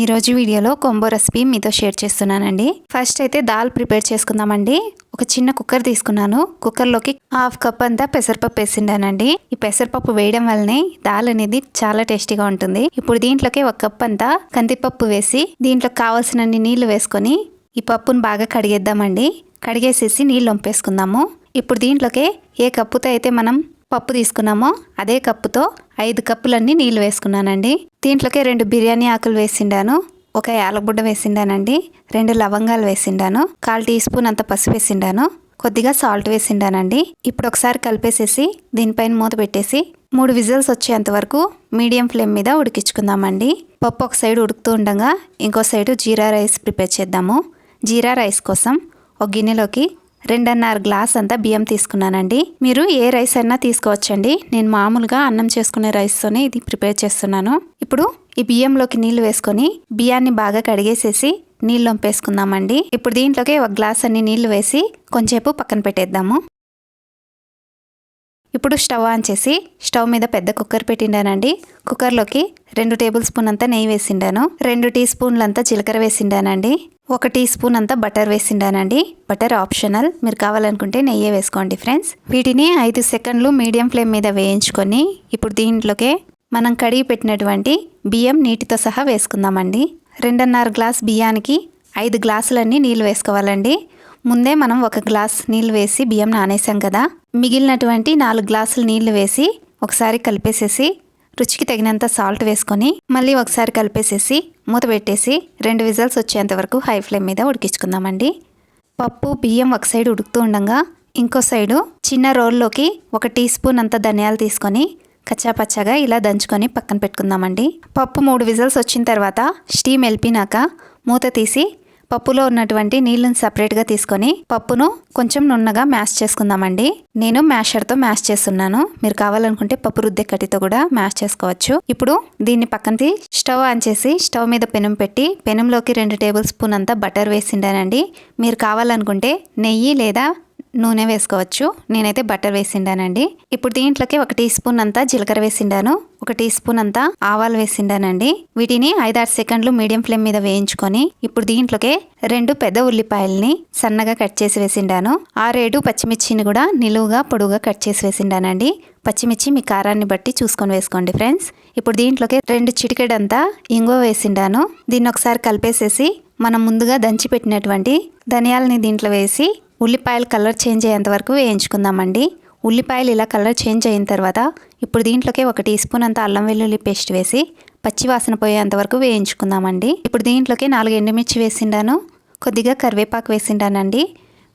ఈ రోజు వీడియోలో కొంబో రెసిపీ మీతో షేర్ చేస్తున్నానండి. ఫస్ట్ అయితే దాల్ ప్రిపేర్ చేసుకుందామండి. ఒక చిన్న కుక్కర్ తీసుకున్నాను. కుక్కర్లోకి హాఫ్ కప్ అంతా పెసరపప్పు వేసిండానండి. ఈ పెసరపప్పు వేయడం వల్లనే దాల్ అనేది చాలా టేస్టీగా ఉంటుంది. ఇప్పుడు దీంట్లోకి ఒక కప్ అంతా కందిపప్పు వేసి దీంట్లో కావాల్సినన్ని నీళ్ళు వేసుకొని ఈ పప్పును బాగా కడిగేద్దామండి. కడిగేసేసి నీళ్ళు వంపేసుకుందాము. ఇప్పుడు దీంట్లోకి ఏ కప్పుతో అయితే మనం పప్పు తీసుకున్నామో అదే కప్పుతో ఐదు కప్పులన్నీ నీళ్ళు వేసుకున్నానండి. దీంట్లోకి రెండు బిర్యానీ ఆకులు వేసిండాను ఒక యాలగుడ్డ వేసిండానండి రెండు లవంగాలు వేసిండాను కాల్ టీ స్పూన్ అంత పసుపు వేసిండాను కొద్దిగా సాల్ట్ వేసిండానండి. ఇప్పుడు ఒకసారి కలిపేసేసి దీనిపైన మూత పెట్టేసి మూడు విజిల్స్ వచ్చేంత వరకు మీడియం ఫ్లేమ్ మీద ఉడికించుకుందామండి. పప్పు ఒక సైడ్ ఉడుకుతూ ఉండగా ఇంకో సైడు జీరా రైస్ ప్రిపేర్ చేద్దాము. జీరా రైస్ కోసం ఒక గిన్నెలోకి రెండున్నర గ్లాస్ అంతా బియ్యం తీసుకున్నానండి. మీరు ఏ రైస్ అయినా తీసుకోవచ్చండి. నేను మామూలుగా అన్నం చేసుకునే రైస్తోనే ఇది ప్రిపేర్ చేస్తున్నాను. ఇప్పుడు ఈ బియ్యంలోకి నీళ్ళు వేసుకొని బియ్యాన్ని బాగా కడిగేసేసి నీళ్ళు వంపేసుకుందామండి ఇప్పుడు దీంట్లోకి ఒక గ్లాస్ అన్ని నీళ్ళు వేసి కొంచెంసేపు పక్కన పెట్టేద్దాము. ఇప్పుడు స్టవ్ ఆన్ చేసి స్టవ్ మీద పెద్ద కుక్కర్ పెట్టిండానండి. కుక్కర్లోకి రెండు టేబుల్ స్పూన్ అంతా నెయ్యి వేసిండాను. రెండు టీ స్పూన్లంతా జీలకర్ర వేసిండానండి. ఒక టీ స్పూన్ అంతా బటర్ వేసిండానండి. Butter optional. మీరు కావాలనుకుంటే నెయ్యే వేసుకోండి ఫ్రెండ్స్. వీటిని ఐదు సెకండ్లు మీడియం ఫ్లేమ్ మీద వేయించుకొని ఇప్పుడు దీంట్లోకే మనం కడిగి పెట్టినటువంటి బియ్యం నీటితో సహా వేసుకుందామండి. రెండున్నర గ్లాస్ బియ్యానికి ఐదు గ్లాసులన్నీ నీళ్ళు వేసుకోవాలండి. ముందే మనం ఒక గ్లాస్ నీళ్ళు వేసి బియ్యం నానేసాం కదా. మిగిలినటువంటి నాలుగు గ్లాసులు నీళ్ళు వేసి ఒకసారి కలిపేసేసి రుచికి తగినంత సాల్ట్ వేసుకొని మళ్ళీ ఒకసారి కలిపేసేసి మూత పెట్టేసి రెండు విజల్స్ వచ్చేంత వరకు హై ఫ్లేమ్ మీద ఉడికించుకుందామండి. పప్పు బియ్యం ఒక సైడ్ ఉడుకుతూ ఉండగా ఇంకో సైడు చిన్న రోల్లోకి ఒక టీ స్పూన్ అంత ధనియాలు తీసుకొని కచ్చాపచ్చాగా ఇలా దంచుకొని పక్కన పెట్టుకుందామండి. పప్పు మూడు విజల్స్ వచ్చిన తర్వాత స్టీమ్ వెళ్ళిపోయినాక మూత తీసి పప్పులో ఉన్నటువంటి నీళ్ళని సపరేట్గా తీసుకొని పప్పును కొంచెం నున్నగా మ్యాష్ చేసుకుందామండి. నేను మ్యాషర్తో మ్యాష్ చేస్తున్నాను. మీరు కావాలనుకుంటే పప్పు రుద్దే కట్టితో కూడా మ్యాష్ చేసుకోవచ్చు. ఇప్పుడు దీన్ని పక్కనది స్టవ్ ఆన్ చేసి స్టవ్ మీద పెనం పెట్టి పెనంలోకి రెండు టేబుల్ స్పూన్ అంతా బటర్ వేసిండానండి. మీరు కావాలనుకుంటే నెయ్యి లేదా నూనె వేసుకోవచ్చు. నేనైతే బటర్ వేసిండానండి. ఇప్పుడు దీంట్లోకి ఒక టీ స్పూన్ అంతా జీలకర్ర వేసిండాను. ఒక టీ స్పూన్ అంతా ఆవాలు వేసిండానండి. వీటిని ఐదారు సెకండ్లు మీడియం ఫ్లేమ్ మీద వేయించుకొని ఇప్పుడు దీంట్లోకి రెండు పెద్ద ఉల్లిపాయల్ని సన్నగా కట్ చేసి వేసిండాను. ఆరేడు పచ్చిమిర్చిని కూడా నిలువుగా పొడుగుగా కట్ చేసి వేసిండానండి. పచ్చిమిర్చి మీ కారాన్ని బట్టి చూసుకొని వేసుకోండి ఫ్రెండ్స్. ఇప్పుడు దీంట్లోకి రెండు చిటికెడంతా ఇంగువ వేసిండాను. దీన్ని ఒకసారి కలిపేసేసి మనం ముందుగా దంచి పెట్టినటువంటి ధనియాలని దీంట్లో వేసి ఉల్లిపాయలు కలర్ చేంజ్ అయ్యేంత వరకు వేయించుకుందామండి. ఉల్లిపాయలు ఇలా కలర్ చేంజ్ అయిన తర్వాత ఇప్పుడు దీంట్లోకి ఒక టీ స్పూన్ అంత అల్లం వెల్లుల్లి పేస్ట్ వేసి పచ్చి వాసన పోయేంత వరకు వేయించుకుందామండి. ఇప్పుడు దీంట్లోకి నాలుగు ఎండుమిర్చి వేసిండాను కొద్దిగా కరివేపాకు వేసిండానండి.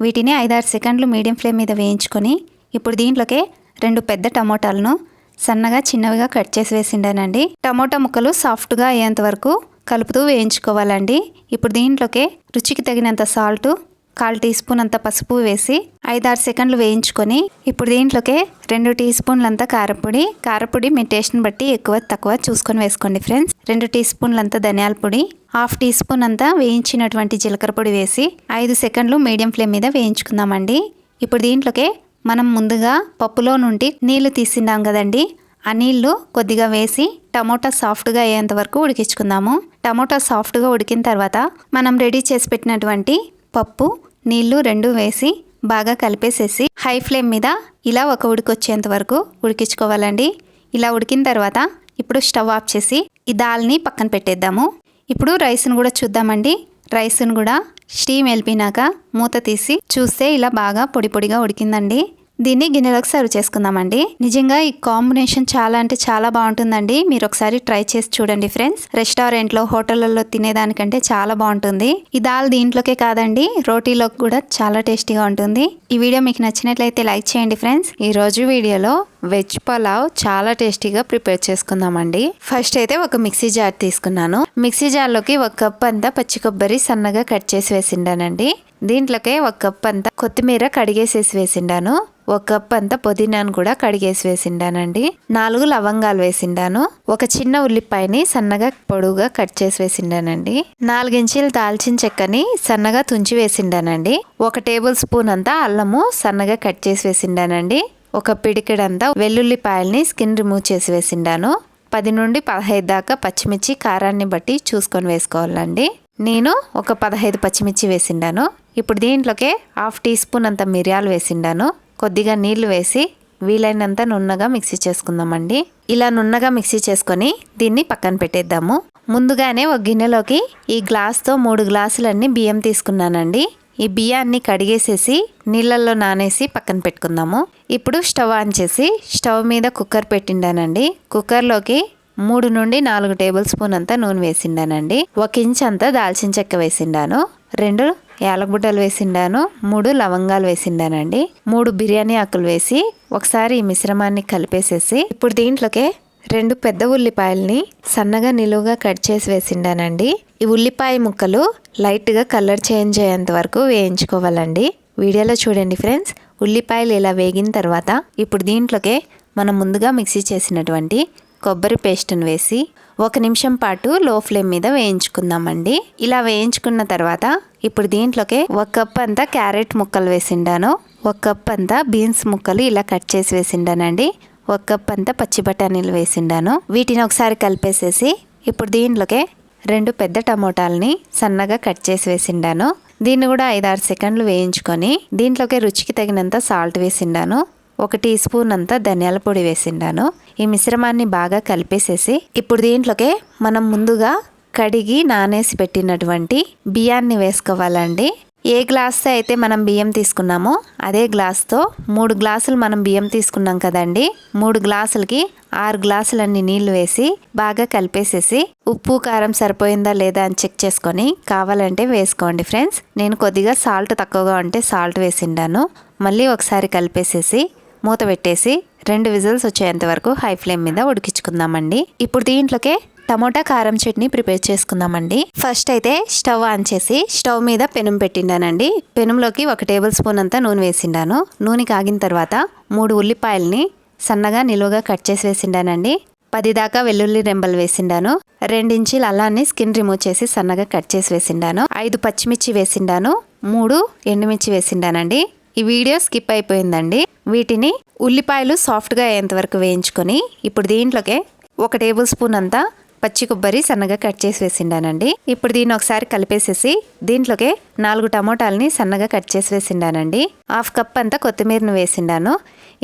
వీటిని ఐదారు సెకండ్లు మీడియం ఫ్లేమ్ మీద వేయించుకొని ఇప్పుడు దీంట్లోకి రెండు పెద్ద టమోటాలను సన్నగా చిన్నవిగా కట్ చేసి వేసిండానండి. టమోటా ముక్కలు సాఫ్ట్గా అయ్యేంత వరకు కలుపుతూ వేయించుకోవాలండి. ఇప్పుడు దీంట్లోకి రుచికి తగినంత సాల్ట్ కాల్ టీ స్పూన్ అంత పసుపు వేసి ఐదారు సెకండ్లు వేయించుకొని ఇప్పుడు దీంట్లోకి రెండు టీ స్పూన్లంతా కారపొడి. కారపొడి మీ టేస్ట్ని బట్టి ఎక్కువ తక్కువ చూసుకొని వేసుకోండి ఫ్రెండ్స్. రెండు టీ స్పూన్లంతా ధనియాల పొడి హాఫ్ టీ స్పూన్ అంతా వేయించినటువంటి జీలకర్ర పొడి వేసి ఐదు సెకండ్లు మీడియం ఫ్లేమ్ మీద వేయించుకుందామండి. ఇప్పుడు దీంట్లోకి మనం ముందుగా పప్పులో నుండి నీళ్ళు తీసినాం కదండి. ఆ నీళ్ళు కొద్దిగా వేసి టమోటా సాఫ్ట్గా అయ్యేంత వరకు ఉడికించుకుందాము. టమోటా సాఫ్ట్గా ఉడికిన తర్వాత మనం రెడీ చేసి పెట్టినటువంటి పప్పు నీళ్ళు రెండు వేసి బాగా కలిపేసేసి హై ఫ్లేమ్ మీద ఇలా ఒక ఉడికొచ్చేంత వరకు ఉడికించుకోవాలండి. ఇలా ఉడికిన తర్వాత ఇప్పుడు స్టవ్ ఆఫ్ చేసి ఈ దాల్ని పక్కన పెట్టేద్దాము. ఇప్పుడు రైస్ను కూడా చూద్దామండి. రైస్ను కూడా స్టీమ్ వెళ్ళిపోయినాక మూత తీసి చూస్తే ఇలా బాగా పొడి పొడిగా ఉడికిందండి. దీన్ని గిన్నెలోకి సర్వ్ చేసుకుందామండి. నిజంగా ఈ కాంబినేషన్ చాలా అంటే చాలా బాగుంటుందండి. మీరు ఒకసారి ట్రై చేసి చూడండి ఫ్రెండ్స్. రెస్టారెంట్లో హోటళ్ళలో తినేదానికంటే చాలా బాగుంటుంది. ఈ దాల్ దీంట్లోకే కాదండి రోటీలోకి కూడా చాలా టేస్టీగా ఉంటుంది. ఈ వీడియో మీకు నచ్చినట్లయితే లైక్ చేయండి ఫ్రెండ్స్. ఈ రోజు వీడియోలో వెజ్ పలావ్ చాలా టేస్టీగా ప్రిపేర్ చేసుకుందామండి. ఫస్ట్ అయితే ఒక మిక్సీ జార్ తీసుకున్నాను. మిక్సీ జార్లోకి ఒక కప్ అంతా పచ్చి కొబ్బరి సన్నగా కట్ చేసి వేసిండానండి. దీంట్లోకే ఒక కప్ అంతా కొత్తిమీర కడిగేసేసి వేసిండాను. ఒక కప్ అంతా పుదీనాను కూడా కడిగేసి వేసిండానండి. నాలుగు లవంగాలు వేసిండాను. ఒక చిన్న ఉల్లిపాయని సన్నగా పొడుగుగా కట్ చేసి వేసిండానండి. నాలుగించీలు దాల్చిన చెక్కని సన్నగా తుంచి వేసిండానండి. ఒక టేబుల్ స్పూన్ అంతా అల్లము సన్నగా కట్ చేసి వేసిండానండి. ఒక పిడికెడంతా వెల్లుల్లిపాయల్ని స్కిన్ రిమూవ్ చేసి వేసిండాను. పది నుండి పదహైదు దాకా పచ్చిమిర్చి కారాన్ని బట్టి చూసుకొని వేసుకోవాలండి. నేను ఒక పదహైదు పచ్చిమిర్చి వేసిండాను. ఇప్పుడు దీంట్లోకే హాఫ్ టీ స్పూన్ అంత మిరియాలు వేసిండాను. కొద్దిగా నీళ్ళు వేసి వీలైనంత నున్నగా మిక్సీ చేసుకుందామండి. ఇలా నున్నగా మిక్సీ చేసుకొని దీన్ని పక్కన పెట్టేద్దాము. ముందుగానే ఒక గిన్నెలోకి ఈ గ్లాస్తో మూడు గ్లాసులన్నీ బియ్యం తీసుకున్నానండి. ఈ బియ్యాన్ని కడిగేసేసి నీళ్ళల్లో నానేసి పక్కన పెట్టుకుందాము. ఇప్పుడు స్టవ్ ఆన్ చేసి స్టవ్ మీద కుక్కర్ పెట్టిండానండి. కుక్కర్లోకి మూడు నుండి నాలుగు టేబుల్ స్పూన్ అంతా నూనె వేసిండానండి. ఒక ఇంచ్ అంతా దాల్చిన చెక్క వేసిండాను. రెండు యాలకుబుడ్డలు వేసిండాను. మూడు లవంగాలు వేసిండానండి. మూడు బిర్యానీ ఆకులు వేసి ఒకసారి ఈ మిశ్రమాన్ని కలిపేసేసి ఇప్పుడు దీంట్లోకే రెండు పెద్ద ఉల్లిపాయల్ని సన్నగా నిలువుగా కట్ చేసి వేసిండానండి. ఈ ఉల్లిపాయ ముక్కలు లైట్గా కలర్ చేంజ్ అయ్యేంత వరకు వేయించుకోవాలండి. వీడియోలో చూడండి ఫ్రెండ్స్ ఉల్లిపాయలు ఇలా వేగిన తర్వాత ఇప్పుడు దీంట్లోకే మనం ముందుగా మిక్సీ చేసినటువంటి కొబ్బరి పేస్ట్ని వేసి ఒక నిమిషం పాటు లో ఫ్లేమ్ మీద వేయించుకుందామండి. ఇలా వేయించుకున్న తర్వాత ఇప్పుడు దీంట్లోకే ఒక కప్ అంతా క్యారెట్ ముక్కలు వేసిండాను. ఒక కప్ అంతా బీన్స్ ముక్కలు ఇలా కట్ చేసి వేసిండానండి. ఒక కప్ అంతా పచ్చి బఠానీలు వేసిండాను. వీటిని ఒకసారి కలిపేసేసి ఇప్పుడు దీంట్లోకే రెండు పెద్ద టమోటాలని సన్నగా కట్ చేసి వేసిండాను. దీన్ని కూడా ఐదారు సెకండ్లు వేయించుకొని దీంట్లోకి రుచికి తగినంత సాల్ట్ వేసిండాను. ఒక టీ స్పూన్ అంతా ధనియాల పొడి వేసిండాను. ఈ మిశ్రమాన్ని బాగా కలిపేసేసి ఇప్పుడు దీంట్లోకే మనం ముందుగా కడిగి నానేసి పెట్టినటువంటి బియ్యాన్ని వేసుకోవాలండి. ఏ గ్లాస్తో అయితే మనం బియ్యం తీసుకున్నామో అదే గ్లాస్తో మూడు గ్లాసులు మనం బియ్యం తీసుకున్నాం కదండి. మూడు గ్లాసులకి ఆరు గ్లాసులన్నీ నీళ్ళు వేసి బాగా కలిపేసేసి ఉప్పు కారం సరిపోయిందా లేదా అని చెక్ చేసుకొని కావాలంటే వేసుకోండి ఫ్రెండ్స్. నేను కొద్దిగా సాల్ట్ తక్కువగా ఉంటే సాల్ట్ వేసిండాను. మళ్ళీ ఒకసారి కలిపేసేసి మూత పెట్టేసి రెండు విజిల్స్ వచ్చేంత వరకు హై ఫ్లేమ్ మీద ఉడికించుకుందామండి. ఇప్పుడు దీంట్లోకే టమోటా కారం చట్నీ ప్రిపేర్ చేసుకుందామండి. ఫస్ట్ అయితే స్టవ్ ఆన్ చేసి స్టవ్ మీద పెనం పెట్టిండానండి. పెనంలోకి ఒక టేబుల్ స్పూన్ అంతా నూనె వేసిండాను. నూనె కాగిన తర్వాత మూడు ఉల్లిపాయల్ని సన్నగా నిలువుగా కట్ చేసి వేసిండానండి. పది దాకా వెల్లుల్లి రెంబలు వేసిండాను. రెండించీలు అల్లాన్ని స్కిన్ రిమూవ్ చేసి సన్నగా కట్ చేసి వేసిండాను. ఐదు పచ్చిమిర్చి వేసిండాను. మూడు ఎండుమిర్చి వేసిండానండి. ఈ వీడియో స్కిప్ అయిపోయిందండి. వీటిని ఉల్లిపాయలు సాఫ్ట్గా అయ్యేంతవరకు వేయించుకొని ఇప్పుడు దీంట్లోకే ఒక టేబుల్ స్పూన్ అంతా పచ్చి కొబ్బరి సన్నగా కట్ చేసి వేసిండానండి. ఇప్పుడు దీన్ని ఒకసారి కలిపేసేసి దీంట్లోకే నాలుగు టమోటాలని సన్నగా కట్ చేసి వేసిండానండి. హాఫ్ కప్ అంతా కొత్తిమీరను వేసిండాను.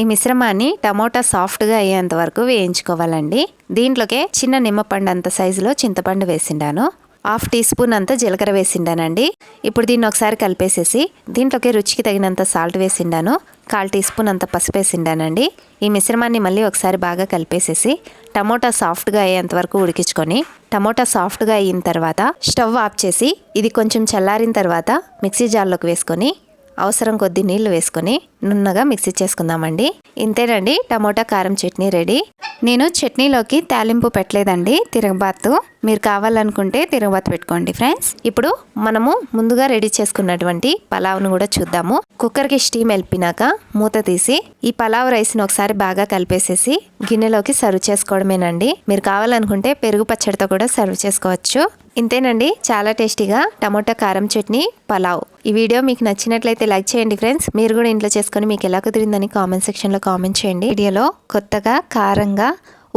ఈ మిశ్రమాన్ని టమోటా సాఫ్ట్గా అయ్యేంత వరకు వేయించుకోవాలండి. దీంట్లోకే చిన్న నిమ్మపండు అంత సైజులో చింతపండు వేసిండాను. హాఫ్ టీ స్పూన్ అంతా జీలకర్ర వేసిండానండి. ఇప్పుడు దీన్ని ఒకసారి కలిపేసేసి దీంట్లోకి రుచికి తగినంత సాల్ట్ వేసిండాను. కాల్ టీ స్పూన్ అంత పసుపు వేసిండానండి. ఈ మిశ్రమాన్ని మళ్ళీ ఒకసారి బాగా కలిపేసేసి టమోటా సాఫ్ట్గా అయ్యేంత వరకు ఉడికించుకొని టమోటా సాఫ్ట్గా అయిన తర్వాత స్టవ్ ఆఫ్ చేసి ఇది కొంచెం చల్లారిన తర్వాత మిక్సీ జార్లోకి వేసుకొని అవసరం కొద్ది నీళ్ళు వేసుకొని నున్నగా మిక్సీ చేసుకుందామండి. ఇంతేనండి టమోటా కారం చట్నీ రెడీ. నేను చట్నీలోకి తాలింపు పెట్టలేదండి తిరగబాతు మీరు కావాలనుకుంటే తిరగబాతు పెట్టుకోండి ఫ్రెండ్స్. ఇప్పుడు మనము ముందుగా రెడీ చేసుకున్నటువంటి పలావ్ను కూడా చూద్దాము. కుక్కర్కి స్టీమ్ వెళ్ళినాక మూత తీసి ఈ పలావ్ రైస్ని ఒకసారి బాగా కలిపేసేసి గిన్నెలోకి సర్వ్ చేసుకోవడమేనండి. మీరు కావాలనుకుంటే పెరుగు పచ్చడితో కూడా సర్వ్ చేసుకోవచ్చు. ఇంతేనండి చాలా టేస్టీగా టమోటా కారం చట్నీ పలావ్. ఈ వీడియో మీకు నచ్చినట్లయితే లైక్ చేయండి ఫ్రెండ్స్. మీరు కూడా ఇంట్లో చేసుకొని మీకు ఎలా కుదిరిందని కామెంట్ సెక్షన్లో కామెంట్ చేయండి. వీడియోలో కొత్తగా కారంగా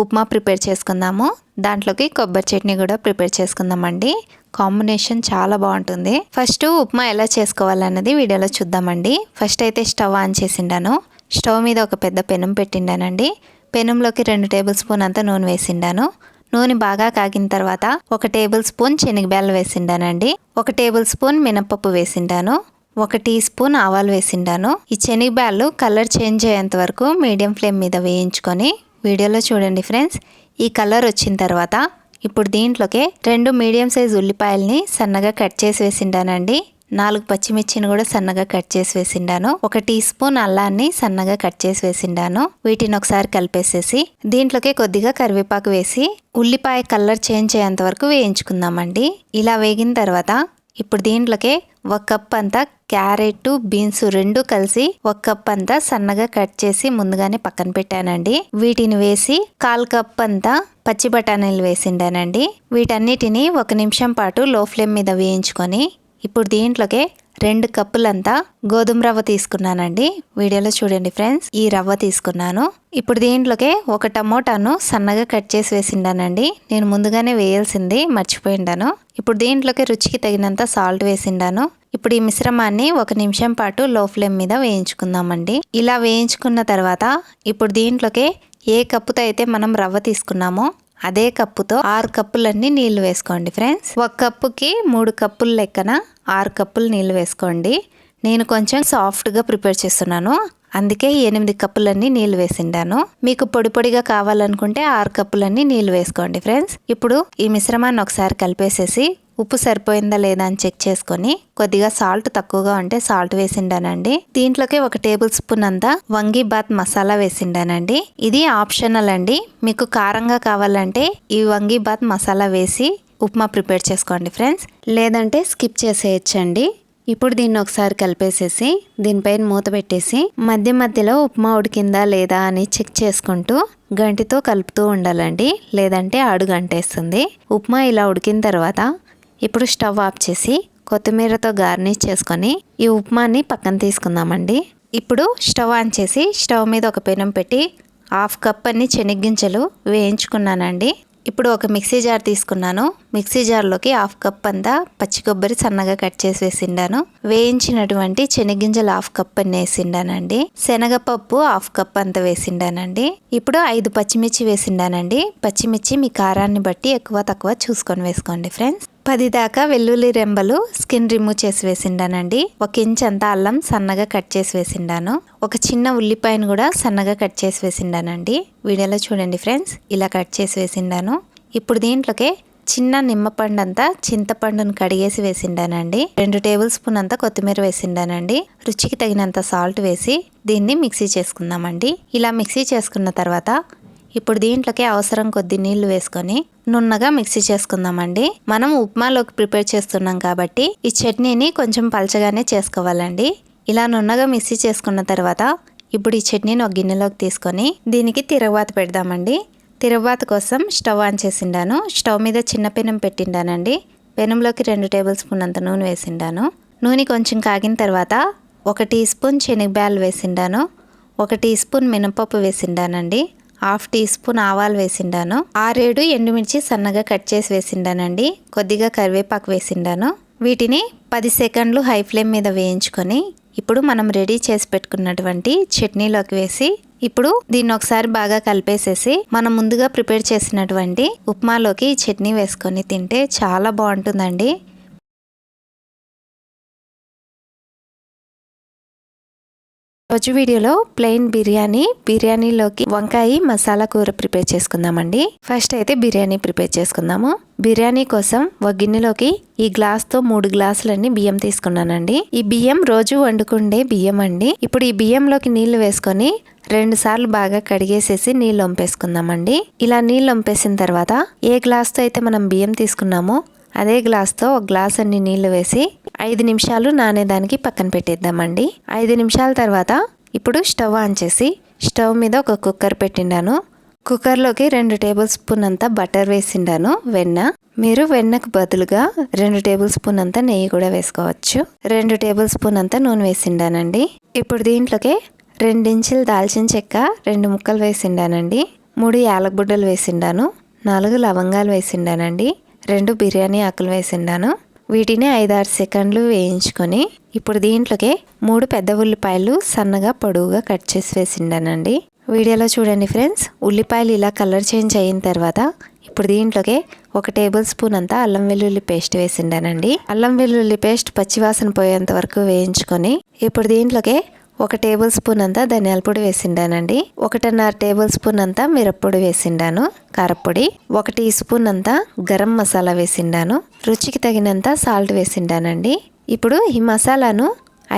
ఉప్మా ప్రిపేర్ చేసుకుందాము. దాంట్లోకి కొబ్బరి చట్నీ కూడా ప్రిపేర్ చేసుకుందామండి. కాంబినేషన్ చాలా బాగుంటుంది. ఫస్ట్ ఉప్మా ఎలా చేసుకోవాలన్నది వీడియోలో చూద్దామండి. ఫస్ట్ అయితే స్టవ్ ఆన్ చేసిండాను. స్టవ్ మీద ఒక పెద్ద పెనం పెట్టిండానండి. పెనంలోకి రెండు టేబుల్ స్పూన్ అంతా నూనె వేసిండాను. నూనె బాగా కాగిన తర్వాత ఒక టేబుల్ స్పూన్ శనగబేళ్ళు వేసిండానండి. ఒక టేబుల్ స్పూన్ మినపప్పు వేసిండాను. ఒక టీ స్పూన్ ఆవాలు వేసిండాను. ఈ శనగబ్యాళ్ళు కలర్ చేంజ్ అయ్యేంత వరకు మీడియం ఫ్లేమ్ మీద వేయించుకొని వీడియోలో చూడండి ఫ్రెండ్స్. ఈ కలర్ వచ్చిన తర్వాత ఇప్పుడు దీంట్లోకే రెండు మీడియం సైజ్ ఉల్లిపాయల్ని సన్నగా కట్ చేసి వేసిండానండి. నాలుగు పచ్చిమిర్చిని కూడా సన్నగా కట్ చేసి వేసిండాను. ఒక టీ స్పూన్ అల్లాన్ని సన్నగా కట్ చేసి వేసిండాను. వీటిని ఒకసారి కలిపేసేసి దీంట్లోకే కొద్దిగా కరివేపాకు వేసి ఉల్లిపాయ కలర్ చేంజ్ అయ్యేంత వరకు వేయించుకుందామండి. ఇలా వేగిన తర్వాత ఇప్పుడు దీంట్లోకే ఒక కప్ అంతా క్యారెట్ బీన్స్ రెండు కలిసి ఒక కప్ అంతా సన్నగా కట్ చేసి ముందుగానే పక్కన పెట్టానండి. వీటిని వేసి కాల్ కప్ అంతా పచ్చి బఠానీలు వేసిండానండి. వీటన్నిటిని ఒక నిమిషం పాటు లో ఫ్లేమ్ మీద వేయించుకొని ఇప్పుడు దీంట్లోకే రెండు కప్పులంతా గోధుమ రవ్వ తీసుకున్నానండి. వీడియోలో చూడండి ఫ్రెండ్స్ ఈ రవ్వ తీసుకున్నాను. ఇప్పుడు దీంట్లోకే ఒక టమోటాను సన్నగా కట్ చేసి వేసిండానండి. నేను ముందుగానే వేయాల్సింది మర్చిపోయిండాను. ఇప్పుడు దీంట్లోకి రుచికి తగినంత సాల్ట్ వేసిండాను. ఇప్పుడు ఈ మిశ్రమాన్ని ఒక నిమిషం పాటు లో ఫ్లేమ్ మీద వేయించుకుందామండి. ఇలా వేయించుకున్న తర్వాత ఇప్పుడు దీంట్లోకి ఏ కప్పుతో అయితే మనం రవ్వ తీసుకున్నామో అదే కప్పుతో ఆరు కప్పులన్నీ నీళ్ళు వేసుకోండి ఫ్రెండ్స్. ఒక కప్పుకి మూడు కప్పుల లెక్కన ఆరు కప్పులు నీళ్ళు వేసుకోండి. నేను కొంచెం సాఫ్ట్గా ప్రిపేర్ చేస్తున్నాను. అందుకే ఎనిమిది కప్పులన్నీ నీళ్ళు వేసిండాను. మీకు పొడి పొడిగా కావాలనుకుంటే ఆరు కప్పులన్నీ నీళ్ళు వేసుకోండి ఫ్రెండ్స్. ఇప్పుడు ఈ మిశ్రమాన్ని ఒకసారి కలిపేసేసి ఉప్పు సరిపోయిందా లేదా అని చెక్ చేసుకొని కొద్దిగా సాల్ట్ తక్కువగా ఉంటే సాల్ట్ వేసిండానండి. దీంట్లోకి ఒక టేబుల్ స్పూన్ అంతా వంగి బాత్ మసాలా వేసిండానండి. ఇది ఆప్షనల్ అండి. మీకు కారంగా కావాలంటే ఈ వంగి బాత్ మసాలా వేసి ఉప్మా ప్రిపేర్ చేసుకోండి ఫ్రెండ్స్. లేదంటే స్కిప్ చేసేయచ్చండి. ఇప్పుడు దీన్ని ఒకసారి కలిపేసేసి దీనిపైన మూత పెట్టేసి మధ్య మధ్యలో ఉప్మా ఉడికిందా లేదా అని చెక్ చేసుకుంటూ గంటితో కలుపుతూ ఉండాలండి. లేదంటే అడుగు అంటేస్తుంది ఉప్మా ఇలా ఉడికిన తర్వాత ఇప్పుడు స్టవ్ ఆఫ్ చేసి కొత్తిమీరతో గార్నిష్ చేసుకొని ఈ ఉప్మాని పక్కన తీసుకుందామండి. ఇప్పుడు స్టవ్ ఆన్ చేసి స్టవ్ మీద ఒక పెనం పెట్టి హాఫ్ కప్ అన్ని చెనిగ్గింజలు వేయించుకున్నానండి. ఇప్పుడు ఒక మిక్సీ జార్ తీసుకున్నాను. మిక్సీ జార్లోకి హాఫ్ కప్ అంతా పచ్చి కొబ్బరి సన్నగా కట్ చేసి వేసిండాను. వేయించినటువంటి శనగింజలు హాఫ్ కప్ అని వేసిండానండి. శనగపప్పు హాఫ్ కప్ అంత వేసిండానండి. ఇప్పుడు ఐదు పచ్చిమిర్చి వేసిండానండి. పచ్చిమిర్చి మీ కారాన్ని బట్టి ఎక్కువ తక్కువ చూసుకొని వేసుకోండి ఫ్రెండ్స్. పది దాకా వెల్లుల్లి రెంబలు స్కిన్ రిమూవ్ చేసి వేసిండానండి. ఒక ఇంచ్ అంతా అల్లం సన్నగా కట్ చేసి వేసిండాను. ఒక చిన్న ఉల్లిపాయను కూడా సన్నగా కట్ చేసి వేసిండానండి. వీడియోలో చూడండి ఫ్రెండ్స్ ఇలా కట్ చేసి వేసిండాను. ఇప్పుడు దీంట్లోకే చిన్న నిమ్మపండు అంతా చింతపండును కడిగేసి వేసిండానండి. రెండు టేబుల్ స్పూన్ అంతా కొత్తిమీర వేసిండానండి. రుచికి తగినంత సాల్ట్ వేసి దీన్ని మిక్సీ చేసుకుందామండి. ఇలా మిక్సీ చేసుకున్న తర్వాత ఇప్పుడు దీంట్లోకి అవసరం కొద్ది నీళ్ళు వేసుకొని నున్నగా మిక్సీ చేసుకుందామండి. మనం ఉప్మాలోకి ప్రిపేర్ చేస్తున్నాం కాబట్టి ఈ చట్నీని కొంచెం పలచగానే చేసుకోవాలండి. ఇలా నున్నగా మిక్సీ చేసుకున్న తర్వాత ఇప్పుడు ఈ చట్నీని ఒక గిన్నెలోకి తీసుకొని దీనికి తిరగబాత పెడదామండి. తిరగబాత కోసం స్టవ్ ఆన్ చేసిండాను. స్టవ్ మీద చిన్న పెనం పెట్టిండానండి. పెనంలోకి రెండు టేబుల్ స్పూన్ అంత నూనె వేసిండాను. నూనె కొంచెం కాగిన తర్వాత ఒక టీ స్పూన్ శనగబ్యాలు వేసిండాను. ఒక టీ స్పూన్ మినపప్పు వేసిండానండి. హాఫ్ టీ స్పూన్ ఆవాలు వేసిండాను. ఆరేడు ఎండుమిర్చి సన్నగా కట్ చేసి వేసిండానండి. కొద్దిగా కరివేపాకు వేసిండాను. వీటిని పది సెకండ్లు హై ఫ్లేమ్ మీద వేయించుకొని ఇప్పుడు మనం రెడీ చేసి పెట్టుకున్నటువంటి చట్నీలోకి వేసి ఇప్పుడు దీన్ని ఒకసారి బాగా కలిపేసేసి మనం ముందుగా ప్రిపేర్ చేసినటువంటి ఉప్మాలోకి ఈ చట్నీ వేసుకొని తింటే చాలా బాగుంటుందండి. రోజు వీడియోలో ప్లెయిన్ బిర్యానీ బిర్యానీలోకి వంకాయ మసాలా కూర ప్రిపేర్ చేసుకుందామండి. ఫస్ట్ అయితే బిర్యానీ ప్రిపేర్ చేసుకుందాము. బిర్యానీ కోసం ఒక గిన్నెలోకి ఈ గ్లాస్తో మూడు గ్లాసులన్నీ బియ్యం తీసుకున్నానండి. ఈ బియ్యం రోజు వండుకుండే బియ్యం అండి. ఇప్పుడు ఈ బియ్యంలోకి నీళ్ళు వేసుకొని రెండు సార్లు బాగా కడిగేసేసి నీళ్ళు వంపేసుకుందామండి. ఇలా నీళ్ళు వంపేసిన తర్వాత ఏ గ్లాస్తో అయితే మనం బియ్యం తీసుకున్నామో అదే గ్లాస్తో ఒక గ్లాస్ అన్ని నీళ్ళు వేసి ఐదు నిమిషాలు నానేదానికి పక్కన పెట్టేద్దామండి. ఐదు నిమిషాల తర్వాత ఇప్పుడు స్టవ్ ఆన్ చేసి స్టవ్ మీద ఒక కుక్కర్ పెట్టిండాను. కుక్కర్లోకి రెండు టేబుల్ స్పూన్ అంతా బటర్ వేసిండాను వెన్న. మీరు వెన్నకు బదులుగా రెండు టేబుల్ స్పూన్ అంతా నెయ్యి కూడా వేసుకోవచ్చు. రెండు టేబుల్ స్పూన్ అంతా నూనె వేసిండానండి. ఇప్పుడు దీంట్లోకి రెండించులు దాల్చిన చెక్క రెండు ముక్కలు వేసిండానండి. మూడు యాలకబుడ్డలు వేసిండాను. నాలుగు లవంగాలు వేసిండానండి. రెండు బిర్యానీ ఆకులు వేసిండాను వీటిని ఐదారు సెకండ్లు వేయించుకొని ఇప్పుడు దీంట్లోకి మూడు పెద్ద ఉల్లిపాయలు సన్నగా పొడవుగా కట్ చేసి వేసిండానండి. వీడియోలో చూడండి ఫ్రెండ్స్ ఉల్లిపాయలు ఇలా కలర్ చేంజ్ అయిన తర్వాత ఇప్పుడు దీంట్లోకి ఒక టేబుల్ స్పూన్ అంతా అల్లం వెల్లుల్లి పేస్ట్ వేసిండానండి. అల్లం వెల్లుల్లి పేస్ట్ పచ్చివాసన పోయేంత వరకు వేయించుకొని ఇప్పుడు దీంట్లోకి ఒక టేబుల్ స్పూన్ అంతా ధనియాల పొడి వేసిండానండి. ఒకటిన్నర టేబుల్ స్పూన్ అంతా మిరప్పొడి వేసిండాను కారపొడి. ఒక టీ స్పూన్ అంతా గరం మసాలా వేసిండాను రుచికి తగినంత సాల్ట్ వేసిండానండి. ఇప్పుడు ఈ మసాలాను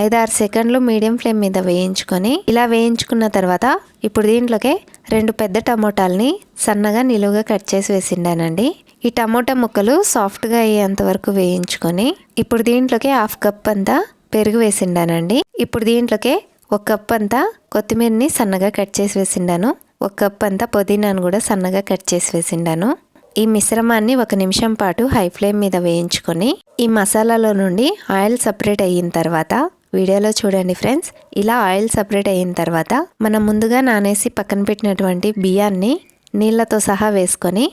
ఐదారు సెకండ్లు మీడియం ఫ్లేమ్ మీద వేయించుకొని ఇలా వేయించుకున్న తర్వాత ఇప్పుడు దీంట్లోకి రెండు పెద్ద టమోటాలని సన్నగా నిలువుగా కట్ చేసి వేసిండానండి. ఈ టమోటా ముక్కలు సాఫ్ట్గా అయ్యేంత వరకు వేయించుకొని ఇప్పుడు దీంట్లోకి హాఫ్ కప్ అంతా పెరుగు వేసిండానండి. ఇప్పుడు దీంట్లోకి ఒక కప్ అంతా కొత్తిమీరని సన్నగా కట్ చేసి వేసిండాను. ఒక కప్ అంతా పుదీనాను కూడా సన్నగా కట్ చేసి వేసిండాను. ఈ మిశ్రమాన్ని ఒక నిమిషం పాటు హై ఫ్లేమ్ మీద వేయించుకొని ఈ మసాలాలో నుండి ఆయిల్ సపరేట్ అయిన తర్వాత వీడియోలో చూడండి ఫ్రెండ్స్ ఇలా ఆయిల్ సపరేట్ అయిన తర్వాత మనం ముందుగా నానేసి పక్కన పెట్టినటువంటి బియ్యాన్ని నీళ్ళతో సహా వేసుకొని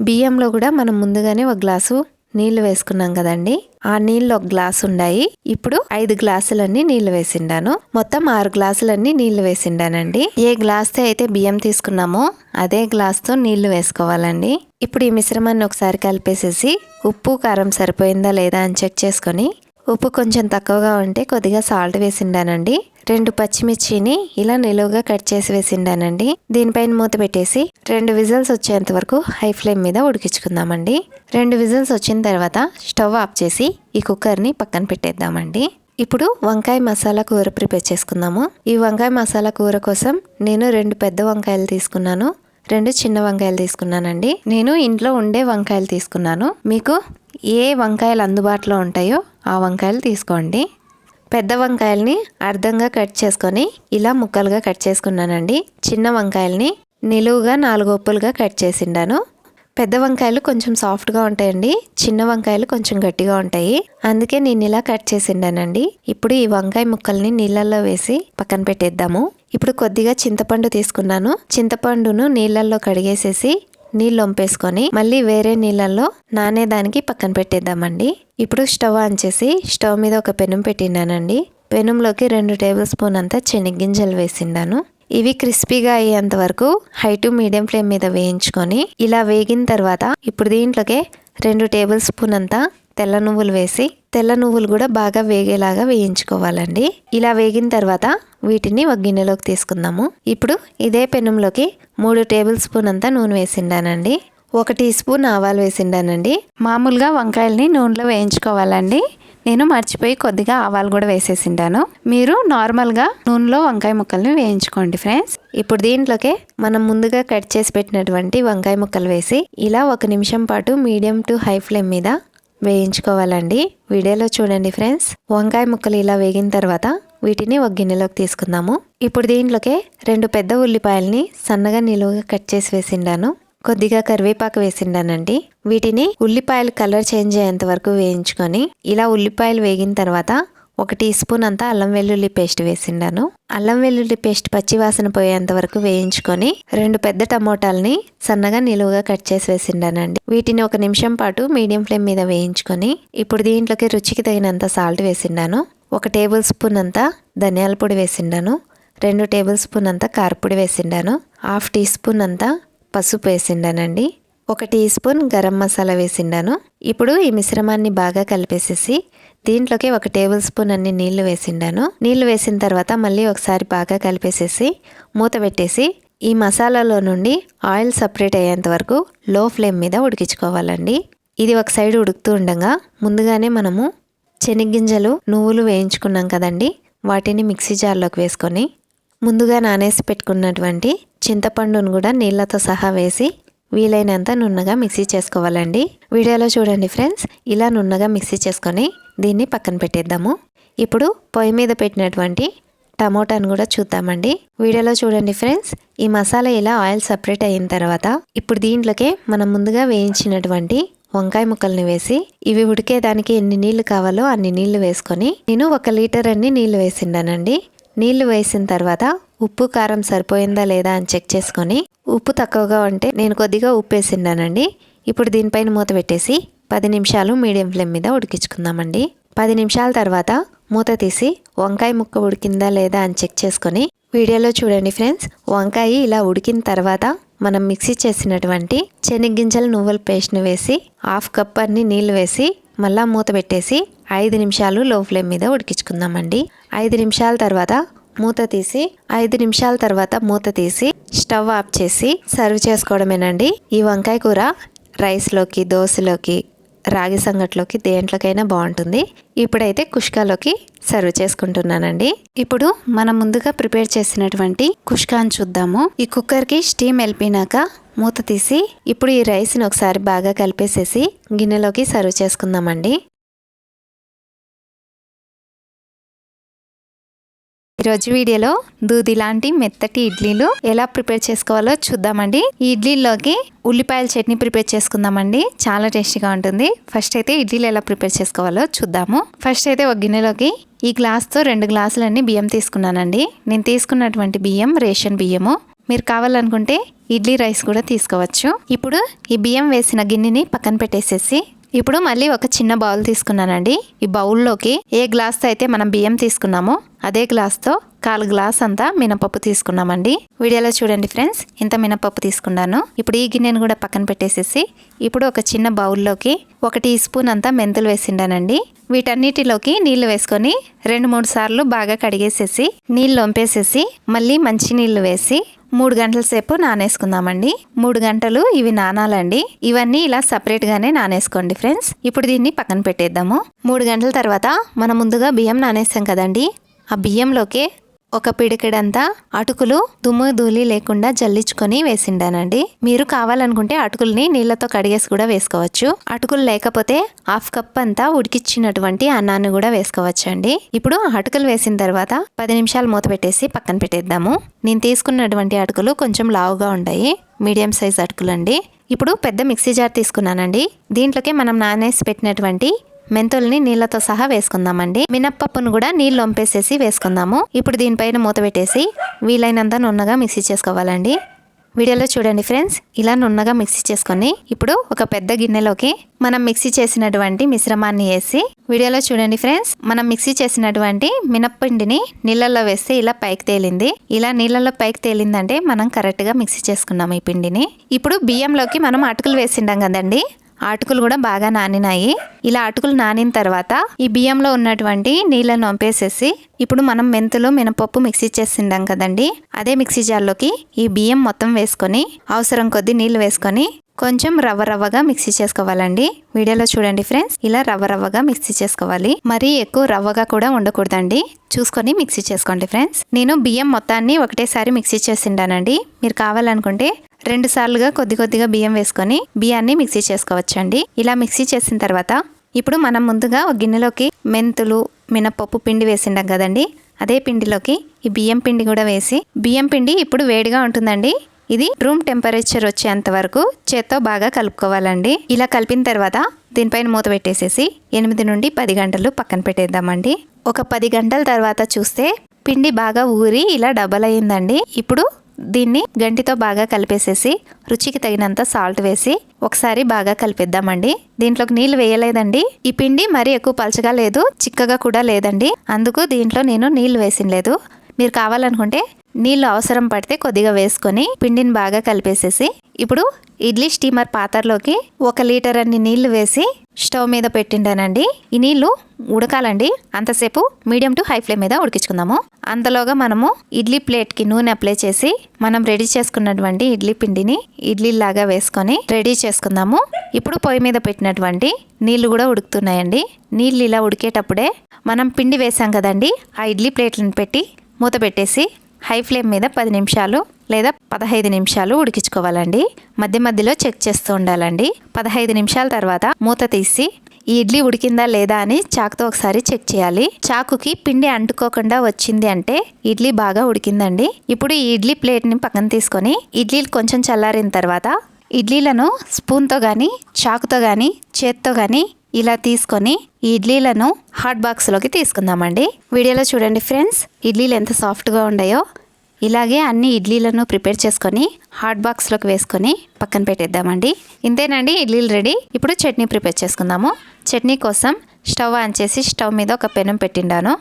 బియ్యంలో కూడా మనం ముందుగానే ఒక గ్లాసు నీళ్ళు వేసుకున్నాం కదండి. ఆ నీళ్ళు ఒక గ్లాస్ ఉన్నాయి ఇప్పుడు ఐదు గ్లాసులన్నీ నీళ్ళు వేసిండాను. మొత్తం ఆరు గ్లాసులన్నీ నీళ్ళు వేసిండానండి. ఏ గ్లాస్తో అయితే బియ్యం తీసుకున్నామో అదే గ్లాస్తో నీళ్ళు వేసుకోవాలండి. ఇప్పుడు ఈ మిశ్రమాన్ని ఒకసారి కలిపేసేసి ఉప్పు కారం సరిపోయిందా లేదా అని చెక్ చేసుకొని ఉప్పు కొంచెం తక్కువగా ఉంటే కొద్దిగా సాల్ట్ వేసిండానండి. రెండు పచ్చిమిర్చిని ఇలా నిలువుగా కట్ చేసి వేసిండానండి. దీనిపైన మూత పెట్టేసి రెండు విజిల్స్ వచ్చేంత వరకు హై ఫ్లేమ్ మీద ఉడికించుకుందామండి. రెండు విజిల్స్ వచ్చిన తర్వాత స్టవ్ ఆఫ్ చేసి ఈ కుక్కర్ని పక్కన పెట్టేద్దామండి. ఇప్పుడు వంకాయ మసాలా కూర ప్రిపేర్ చేసుకుందాము. ఈ వంకాయ మసాలా కూర కోసం నేను రెండు పెద్ద వంకాయలు తీసుకున్నాను. రెండు చిన్న వంకాయలు తీసుకున్నానండి. నేను ఇంట్లో ఉండే వంకాయలు తీసుకున్నాను. మీకు ఏ వంకాయలు అందుబాటులో ఉంటాయో ఆ వంకాయలు తీసుకోండి. పెద్ద వంకాయల్ని అర్ధంగా కట్ చేసుకొని ఇలా ముక్కలుగా కట్ చేసుకున్నానండి. చిన్న వంకాయల్ని నిలువుగా నాలుగు ఒప్పులుగా కట్ చేసిండాను. పెద్ద వంకాయలు కొంచెం సాఫ్ట్గా ఉంటాయండి. చిన్న వంకాయలు కొంచెం గట్టిగా ఉంటాయి. అందుకే నేను ఇలా కట్ చేసిండానండి. ఇప్పుడు ఈ వంకాయ ముక్కల్ని నీళ్ళల్లో వేసి పక్కన పెట్టేద్దాము. ఇప్పుడు కొద్దిగా చింతపండు తీసుకున్నాను. చింతపండును నీళ్ళల్లో కడిగేసేసి నీళ్ళు వంపేసుకొని మళ్ళీ వేరే నీళ్ళల్లో నానేదానికి పక్కన పెట్టేద్దామండి. ఇప్పుడు స్టవ్ ఆన్ చేసి స్టవ్ మీద ఒక పెనం పెట్టినానండి పెనంలోకి రెండు టేబుల్ స్పూన్ అంతా శనగ్గింజలు వేసిండాను. ఇవి క్రిస్పీగా అయ్యేంత వరకు హై టు మీడియం ఫ్లేమ్ మీద వేయించుకొని ఇలా వేగిన తర్వాత ఇప్పుడు దీంట్లోకి రెండు టేబుల్ స్పూన్ అంతా తెల్ల నువ్వులు వేసి తెల్ల నువ్వులు కూడా బాగా వేగేలాగా వేయించుకోవాలండి. ఇలా వేగిన తర్వాత వీటిని ఒక గిన్నెలోకి తీసుకుందాము. ఇప్పుడు ఇదే పెనంలోకి మూడు టేబుల్ స్పూన్ అంతా నూనె వేసిండానండి. ఒక టీ స్పూన్ ఆవాలు వేసిండానండి. మామూలుగా వంకాయల్ని నూనెలో వేయించుకోవాలండి. నేను మర్చిపోయి కొద్దిగా ఆవాలు కూడా వేసేసిండాను. మీరు నార్మల్గా నూనెలో వంకాయ ముక్కల్ని వేయించుకోండి ఫ్రెండ్స్. ఇప్పుడు దీంట్లోకే మనం ముందుగా కట్ చేసి పెట్టినటువంటి వంకాయ ముక్కలు వేసి ఇలా ఒక నిమిషం పాటు మీడియం టు హై ఫ్లేమ్ మీద వేయించుకోవాలండి. వీడియోలో చూడండి ఫ్రెండ్స్. వంకాయ ముక్కలు ఇలా వేగిన తర్వాత వీటిని ఒక గిన్నెలోకి తీసుకుందాము. ఇప్పుడు దీంట్లోకే రెండు పెద్ద ఉల్లిపాయల్ని సన్నగా నిలువుగా కట్ చేసి వేసిండాను. కొద్దిగా కరివేపాకు వేసిండానండి. వీటిని ఉల్లిపాయలు కలర్ చేంజ్ అయ్యేంత వరకు వేయించుకొని ఇలా ఉల్లిపాయలు వేగిన తర్వాత ఒక టీ స్పూన్ అంతా అల్లం వెల్లుల్లి పేస్ట్ వేసిండాను. అల్లం వెల్లుల్లి పేస్ట్ పచ్చివాసన పోయేంత వరకు వేయించుకొని రెండు పెద్ద టమోటాలని సన్నగా నిలువుగా కట్ చేసి వేసిండానండి. వీటిని ఒక నిమిషం పాటు మీడియం ఫ్లేమ్ మీద వేయించుకొని ఇప్పుడు దీంట్లోకి రుచికి తగినంత సాల్ట్ వేసిండాను. ఒక టేబుల్ స్పూన్ అంతా ధనియాల పొడి వేసిండాను. రెండు టేబుల్ స్పూన్ అంతా కారపొడి వేసిండాను. హాఫ్ టీ స్పూన్ అంతా పసుపు వేసిండానండి. ఒక టీ స్పూన్ గరం మసాలా వేసిండాను. ఇప్పుడు ఈ మిశ్రమాన్ని బాగా కలిపేసేసి దీంట్లోకి ఒక టేబుల్ స్పూన్ అన్ని నీళ్ళు వేసిండాను. నీళ్ళు వేసిన తర్వాత మళ్ళీ ఒకసారి బాగా కలిపేసేసి మూత పెట్టేసి ఈ మసాలాలో నుండి ఆయిల్ సపరేట్ అయ్యేంత వరకు లో ఫ్లేమ్ మీద ఉడికించుకోవాలండి. ఇది ఒక సైడ్ ఉడుకుతూ ఉండగా ముందుగానే మనము శనగ్గింజలు నువ్వులు వేయించుకున్నాం కదండి. వాటిని మిక్సీ జార్లోకి వేసుకొని ముందుగా నానేసి పెట్టుకున్నటువంటి చింతపండును కూడా నీళ్ళతో సహా వేసి వీలైనంత నున్నగా మిక్సీ చేసుకోవాలండి. వీడియోలో చూడండి ఫ్రెండ్స్ ఇలా నున్నగా మిక్సీ చేసుకొని దీన్ని పక్కన పెట్టేద్దాము. ఇప్పుడు పొయ్యి మీద పెట్టినటువంటి టమోటాను కూడా చూద్దామండి. వీడియోలో చూడండి ఫ్రెండ్స్ ఈ మసాలా ఇలా ఆయిల్ సపరేట్ అయిన తర్వాత ఇప్పుడు దీంట్లోకే మనం ముందుగా వేయించినటువంటి వంకాయ ముక్కల్ని వేసి ఇవి ఉడికేదానికి ఎన్ని నీళ్ళు కావాలో అన్ని నీళ్ళు వేసుకొని నేను ఒక లీటర్ అన్ని నీళ్ళు వేసిండానండి. నీళ్ళు వేసిన తర్వాత ఉప్పు కారం సరిపోయిందా లేదా అని చెక్ చేసుకొని ఉప్పు తక్కువగా ఉంటే నేను కొద్దిగా ఉప్పు వేసిండానండి ఇప్పుడు దీనిపైన మూత పెట్టేసి పది నిమిషాలు మీడియం ఫ్లేమ్ మీద ఉడికించుకుందామండి. పది నిమిషాల తర్వాత మూత తీసి వంకాయ ముక్క ఉడికిందా లేదా అని చెక్ చేసుకొని వీడియోలో చూడండి ఫ్రెండ్స్. వంకాయ ఇలా ఉడికిన తర్వాత మనం మిక్సీ చేసినటువంటి శనగ్గింజల నువ్వుల పేస్ట్ని వేసి హాఫ్ కప్ అన్ని నీళ్ళు వేసి మళ్ళా మూత పెట్టేసి ఐదు నిమిషాలు లో ఫ్లేమ్ మీద ఉడికించుకుందామండి. ఐదు నిమిషాల తర్వాత మూత తీసి ఐదు నిమిషాల తర్వాత మూత తీసి స్టవ్ ఆఫ్ చేసి సర్వ్ చేసుకోవడమేనండి. ఈ వంకాయ కూర రైస్లోకి దోశలోకి రాగి సంగట్లోకి దేంట్లోకైనా బాగుంటుంది. ఇప్పుడైతే కుష్కాలోకి సర్వ్ చేసుకుంటున్నానండి. ఇప్పుడు మనం ముందుగా ప్రిపేర్ చేసినటువంటి కుష్కాని చూద్దాము. ఈ కుక్కర్కి స్టీమ్ వెళ్ళిపోయినాక మూత తీసి ఇప్పుడు ఈ రైస్ని ఒకసారి బాగా కలిపేసేసి గిన్నెలోకి సర్వ్ చేసుకుందామండి. ఈరోజు వీడియోలో దూది లాంటి మెత్తటి ఇడ్లీలు ఎలా ప్రిపేర్ చేసుకోవాలో చూద్దామండి. ఈ ఇడ్లీలోకి ఉల్లిపాయల చట్నీ ప్రిపేర్ చేసుకుందామండి. చాలా టేస్టీగా ఉంటుంది. ఫస్ట్ అయితే ఇడ్లీలు ఎలా ప్రిపేర్ చేసుకోవాలో చూద్దాము. ఫస్ట్ అయితే ఒక గిన్నెలోకి ఈ గ్లాస్తో రెండు గ్లాసులన్నీ బియ్యం తీసుకున్నానండి. నేను తీసుకున్నటువంటి బియ్యం రేషన్ బియ్యము. మీరు కావాలనుకుంటే ఇడ్లీ రైస్ కూడా తీసుకోవచ్చు. ఇప్పుడు ఈ బియ్యం వేసిన గిన్నెని పక్కన పెట్టేసేసి ఇప్పుడు మళ్ళీ ఒక చిన్న బౌల్ తీసుకున్నానండి. ఈ బౌల్లోకి ఏ గ్లాస్తో అయితే మనం బియ్యం తీసుకున్నామో అదే గ్లాస్తో కాలు గ్లాస్ అంతా మినపప్పు తీసుకున్నామండి. వీడియోలో చూడండి ఫ్రెండ్స్ ఇంత మినపప్పు తీసుకున్నాను. ఇప్పుడు ఈ గిన్నెను కూడా పక్కన పెట్టేసేసి ఇప్పుడు ఒక చిన్న బౌల్లోకి ఒక టీ స్పూన్ అంతా మెంతులు వేసిండానండి. వీటన్నిటిలోకి నీళ్ళు వేసుకొని రెండు మూడు సార్లు బాగా కడిగేసేసి నీళ్ళు వంపేసేసి మళ్ళీ మంచి నీళ్ళు వేసి మూడు గంటల సేపు నానేసుకుందామండి. మూడు గంటలు ఇవి నానాలండి. ఇవన్నీ ఇలా సపరేట్ గానే నానేసుకోండి ఫ్రెండ్స్. ఇప్పుడు దీన్ని పక్కన పెట్టేద్దాము. మూడు గంటల తర్వాత మనం ముందుగా బియ్యం నానేసాం కదండి. ఆ బియ్యంలోకి ఒక పిడికెడంతా అటుకులు దుమ్ము ధూళి లేకుండా జల్లించుకొని వేసిండానండి. మీరు కావాలనుకుంటే అటుకుల్ని నీళ్ళతో కడిగేసి కూడా వేసుకోవచ్చు. అటుకులు లేకపోతే హాఫ్ కప్ అంతా ఉడికిచ్చినటువంటి అన్నాన్ని కూడా వేసుకోవచ్చు అండి ఇప్పుడు అటుకులు వేసిన తర్వాత పది నిమిషాలు మూత పెట్టేసి పక్కన పెట్టేద్దాము. నేను తీసుకున్నటువంటి అటుకులు కొంచెం లావుగా ఉన్నాయి మీడియం సైజ్ అటుకులండి. ఇప్పుడు పెద్ద మిక్సీ జార్ తీసుకున్నానండి. దీంట్లోకి మనం నానేసి పెట్టినటువంటి మెంతుల్ని నీళ్ళతో సహా వేసుకుందామండి. మినప్పప్పును కూడా నీళ్ళు వంపేసేసి వేసుకుందాము. ఇప్పుడు దీనిపైన మూత పెట్టేసి వీలైనంత నున్నగా మిక్సీ చేసుకోవాలండి. వీడియోలో చూడండి ఫ్రెండ్స్ ఇలా నున్నగా మిక్సీ చేసుకొని ఇప్పుడు ఒక పెద్ద గిన్నెలోకి మనం మిక్సీ చేసినటువంటి మిశ్రమాన్ని వేసి వీడియోలో చూడండి ఫ్రెండ్స్ మనం మిక్సీ చేసినటువంటి మినప్పిండిని నీళ్ళల్లో వేస్తే ఇలా పైకి తేలింది. ఇలా నీళ్ళల్లో పైకి తేలిందంటే మనం కరెక్ట్గా మిక్సీ చేసుకున్నాం ఈ పిండిని. ఇప్పుడు బియ్యంలోకి మనం అటుకులు వేసిండాం కదండి అటుకులు కూడా బాగా నానినాయి. ఇలా అటుకులు నానిన తర్వాత ఈ బియ్యంలో ఉన్నటువంటి నీళ్ళను వంపేసేసి ఇప్పుడు మనం మెంతులు మినపప్పు మిక్సీ చేసిండాం కదండి. అదే మిక్సీ జార్లోకి ఈ బియ్యం మొత్తం వేసుకొని అవసరం కొద్దీ నీళ్ళు వేసుకొని కొంచెం రవ్వ రవ్వగా మిక్సీ చేసుకోవాలండి. వీడియోలో చూడండి ఫ్రెండ్స్ ఇలా రవ్వ రవ్వగా మిక్సీ చేసుకోవాలి. మరీ ఎక్కువ రవ్వగా కూడా ఉండకూడదండి. చూసుకొని మిక్సీ చేసుకోండి ఫ్రెండ్స్. నేను బియ్యం మొత్తాన్ని ఒకటేసారి మిక్సీ చేసిండానండి. మీరు కావాలనుకుంటే రెండు సార్లుగా కొద్ది కొద్దిగా బియ్యం వేసుకొని బియ్యాన్ని మిక్సీ చేసుకోవచ్చండి. ఇలా మిక్సీ చేసిన తర్వాత ఇప్పుడు మనం ముందుగా ఒక గిన్నెలోకి మెంతులు మినపప్పు పిండి వేసిండాం కదండి. అదే పిండిలోకి ఈ బియ్యం పిండి కూడా వేసి బియ్యం పిండి ఇప్పుడు వేడిగా ఉంటుందండి. ఇది రూమ్ టెంపరేచర్ వచ్చేంత వరకు చేత్తో బాగా కలుపుకోవాలండి. ఇలా కలిపిన తర్వాత దీనిపైన మూత పెట్టేసేసి ఎనిమిది నుండి పది గంటలు పక్కన పెట్టేద్దామండి. ఒక పది గంటల తర్వాత చూస్తే పిండి బాగా ఊరి ఇలా డబల్ అయిందండి ఇప్పుడు దీన్ని గంటితో బాగా కలిపేసేసి రుచికి తగినంత సాల్ట్ వేసి ఒకసారి బాగా కలిపేద్దామండి. దీంట్లోకి నీళ్ళు వేయలేదండి. ఈ పిండి మరీ ఎక్కువ పలచగా లేదు చిక్కగా కూడా లేదండి. అందుకు దీంట్లో నేను నీళ్ళు వేసినలేదు మీరు కావాలనుకుంటే నీళ్ళు అవసరం పడితే కొద్దిగా వేసుకొని పిండిని బాగా కలిపేసేసి ఇప్పుడు ఇడ్లీ స్టీమర్ పాత్రలోకి ఒక లీటర్ అన్ని నీళ్ళు వేసి స్టవ్ మీద పెట్టిండానండి. ఈ నీళ్ళు ఉడకాలండి. అంతసేపు మీడియం టు హై ఫ్లేమ్ మీద ఉడికించుకుందాము. అంతలోగా మనము ఇడ్లీ ప్లేట్కి నూనె అప్లై చేసి మనం రెడీ చేసుకున్నటువంటి ఇడ్లీ పిండిని ఇడ్లీ లాగా వేసుకొని రెడీ చేసుకుందాము. ఇప్పుడు పొయ్యి మీద పెట్టినటువంటి నీళ్ళు కూడా ఉడుకుతున్నాయండి. నీళ్ళు ఇలా ఉడికేటప్పుడే మనం పిండి వేసాం కదండి ఆ ఇడ్లీ ప్లేట్లను పెట్టి మూత పెట్టేసి హై ఫ్లేమ్ మీద పది నిమిషాలు లేదా పదహైదు నిమిషాలు ఉడికించుకోవాలండి. మధ్య మధ్యలో చెక్ చేస్తూ ఉండాలండి. పదహైదు నిమిషాల తర్వాత మూత తీసి ఈ ఇడ్లీ ఉడికిందా లేదా అని చాకుతో ఒకసారి చెక్ చేయాలి. చాకుకి పిండి అంటుకోకుండా వచ్చింది అంటే ఇడ్లీ బాగా ఉడికిందండి. ఇప్పుడు ఈ ఇడ్లీ ప్లేట్ని పక్కన తీసుకొని ఇడ్లీలు కొంచెం చల్లారిన తర్వాత ఇడ్లీలను స్పూన్తో కానీ చాకుతో కానీ చేత్తో కానీ ఇలా తీసుకొని ఈ ఇడ్లీలను హాట్ బాక్స్లోకి తీసుకుందామండి. వీడియోలో చూడండి ఫ్రెండ్స్ ఇడ్లీలు ఎంత సాఫ్ట్గా ఉన్నాయో. ఇలాగే అన్ని ఇడ్లీలను ప్రిపేర్ చేసుకొని హాట్ బాక్స్లోకి వేసుకొని పక్కన పెట్టేద్దామండి. ఇంతేనండి ఇడ్లీలు రెడీ. ఇప్పుడు చట్నీ ప్రిపేర్ చేసుకుందాము. చట్నీ కోసం స్టవ్ ఆన్ చేసి స్టవ్ మీద ఒక పెనం పెట్టిండాను.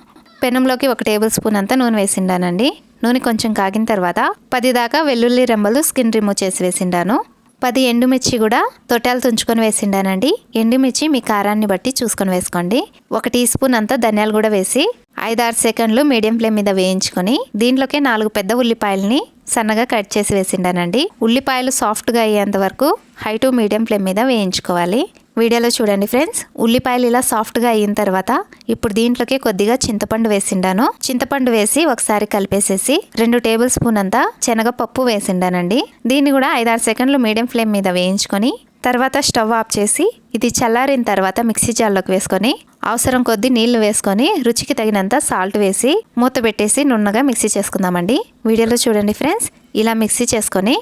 పెనంలోకి ఒక టేబుల్ స్పూన్ అంతా నూనె వేసిండానండి. నూనె కొంచెం కాగిన తర్వాత పది దాకా వెల్లుల్లి రెంబలు స్కిన్ రిమూవ్ చేసి వేసిండాను. పది ఎండుమిర్చి కూడా తొట్టాలు తుంచుకొని వేసిండానండి. ఎండుమిర్చి మీ కారాన్ని బట్టి చూసుకొని వేసుకోండి. ఒక టీ స్పూన్ అంతా ధనియాలు కూడా వేసి ఐదారు సెకండ్లు మీడియం ఫ్లేమ్ మీద వేయించుకొని దీంట్లోకే నాలుగు పెద్ద ఉల్లిపాయలని సన్నగా కట్ చేసి వేసిండానండి. ఉల్లిపాయలు సాఫ్ట్గా అయ్యేంత వరకు హై టు మీడియం ఫ్లేమ్ మీద వేయించుకోవాలి. వీడియోలో చూడండి ఫ్రెండ్స్. ఉల్లిపాయలు ఇలా సాఫ్ట్గా అయిన తర్వాత ఇప్పుడు దీంట్లోకి కొద్దిగా చింతపండు వేసిండాను. చింతపండు వేసి ఒకసారి కలిపేసేసి రెండు టేబుల్ స్పూన్ అంతా శనగపప్పు వేసిండానండి. దీన్ని కూడా ఐదారు సెకండ్లు మీడియం ఫ్లేమ్ మీద వేయించుకొని తర్వాత స్టవ్ ఆఫ్ చేసి ఇది చల్లారిన తర్వాత మిక్సీ జార్లోకి వేసుకొని అవసరం కొద్దీ నీళ్ళు వేసుకొని రుచికి తగినంత సాల్ట్ వేసి మూత పెట్టేసి నున్నగా మిక్సీ చేసుకుందామండి. వీడియోలో చూడండి ఫ్రెండ్స్. ఇలా మిక్సీ చేసుకొని